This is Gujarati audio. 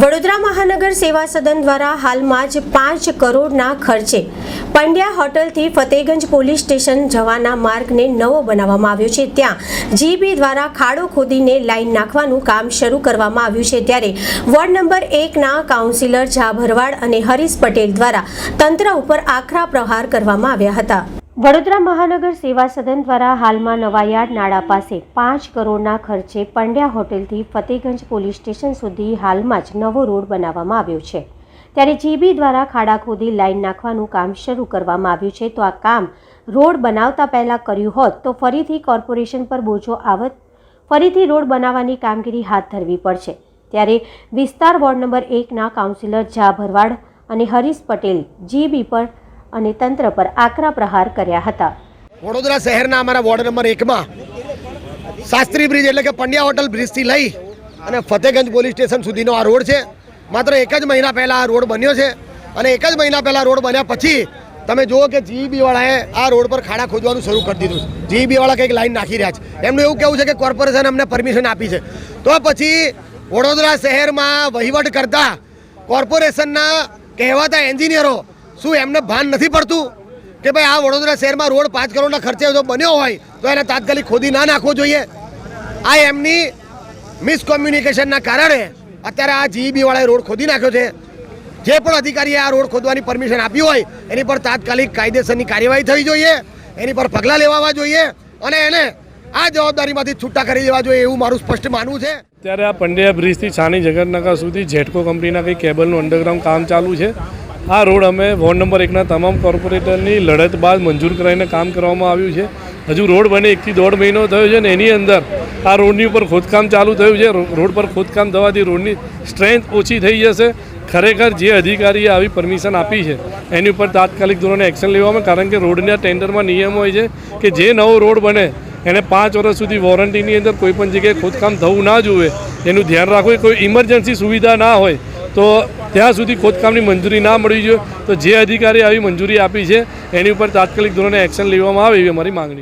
વડોદરા મહાનગર સેવા સદન દ્વારા હાલમાં જ પાંચ કરોડના ખર્ચે પંડ્યા હોટલથી ફતેગંજ પોલીસ સ્ટેશન જવાના માર્ગને નવો બનાવવામાં આવ્યો છે. ત્યાં જીબી દ્વારા ખાડો ખોદીને લાઈન નાખવાનું કામ શરૂ કરવામાં આવ્યું છે. ત્યારે વોર્ડ નંબર એકના કાઉન્સિલર ઝા ભરવાડ અને હરીશ પટેલ દ્વારા તંત્ર ઉપર આકરા પ્રહાર કરવામાં આવ્યા હતા. વડોદરા મહાનગર સેવા સદન દ્વારા હાલમાં નવાયાર્ડ નાળા પાસે પાંચ કરોડના ખર્ચે પંડ્યા હોટેલથી ફતેગંજ પોલીસ સ્ટેશન સુધી હાલમાં જ નવો રોડ બનાવવામાં આવ્યો છે. ત્યારે જીબી દ્વારા ખાડા ખોદી લાઈન નાખવાનું કામ શરૂ કરવામાં આવ્યું છે. તો આ કામ રોડ બનાવતા પહેલાં કર્યું હોત તો ફરીથી કોર્પોરેશન પર બોજો આવત, ફરીથી રોડ બનાવવાની કામગીરી હાથ ધરવી પડશે. ત્યારે વિસ્તાર વોર્ડ નંબર એકના કાઉન્સિલર ઝા ભરવાડ અને હરીશ પટેલ જીબી પર અને તંત્ર પર આકરા પ્રહાર કર્યા હતા. વડોદરા શહેરના અમારા વોર્ડ નંબર એકમાં શાસ્ત્રી બ્રિજ એટલે કે પંડ્યા હોટલ બ્રિજથી લઈ અને ફતેગંજ પોલીસ સ્ટેશન સુધીનો આ રોડ છે. માત્ર એક જ મહિના પહેલાં આ રોડ બન્યો છે અને એક જ મહિના પહેલાં રોડ બન્યા પછી તમે જુઓ કે જીઈબીવાળાએ આ રોડ પર ખાડા ખોદવાનું શરૂ કરી દીધું છે. જીઈબીવાળા કંઈક લાઈન નાખી રહ્યા છે. એમનું એવું કહેવું છે કે કોર્પોરેશન અમને પરમિશન આપી છે. તો પછી વડોદરા શહેરમાં વહીવટ કરતા કોર્પોરેશનના કહેવાતા એન્જિનિયરો શું એમને ભાન નથી પડતું કે ભાઈ આ વડોદરા શહેરમાં રોડ પાંચ કરોડના ખર્ચે જો બન્યો હોય તો એને તાત્કાલિક ખોદી ના નાખવો જોઈએ. આ એમની મિસકોમ્યુનિકેશનના કારણે અત્યારે આ જીઈબીવાળાએ રોડ ખોદી નાખ્યો છે. જે પણ અધિકારીએ આ રોડ ખોદવાની પરમિશન આપી હોય, એની પર તાત્કાલિક કાયદેસરની કાર્યવાહી થવી જોઈએ, એની પર પગલાં લેવાવા જોઈએ અને એને આ જવાબદારીમાંથી છૂટા કરી દેવા જોઈએ એવું મારું સ્પષ્ટ માનવું છે. ત્યારે આ પંડ્યા બ્રિજથી છાની જગતનગર સુધી જેટકો કંપનીના કંઈ કેબલનું અંડરગ્રાઉન્ડ કામ ચાલુ છે આ રોડ અમે વોર્ડ નંબર એકના તમામ કોર્પોરેટરની લડત બાદ મંજૂર કરાવીને કામ કરવામાં આવ્યું છે. હજુ રોડ બને એકથી દોઢ મહિનો થયો છે ને એની અંદર આ રોડની ઉપર ખોદકામ ચાલુ થયું છે. રોડ પર ખોદકામ થવાથી રોડની સ્ટ્રેન્થ ઓછી થઈ જશે. ખરેખર જે અધિકારીએ આવી પરમિશન આપી છે, એની ઉપર તાત્કાલિક ધોરણે એક્શન લેવામાં, કારણ કે રોડના ટેન્ડરમાં નિયમ હોય છે કે જે નવો રોડ બને, એને પાંચ વર્ષ સુધી વોરંટીની અંદર કોઈપણ જગ્યાએ ખોદકામ થવું ના જોવે એનું ધ્યાન રાખવું કોઈ ઇમરજન્સી સુવિધા ના હોય તો ત્યાં સુધી ખોદકામની મંજૂરી ના મળવી જોઈએ તો જે અધિકારી આવી મંજૂરી આપી છે, એની ઉપર તાત્કાલિક ધોરણે એક્શન લેવામાં આવે એવી અમારી માંગણી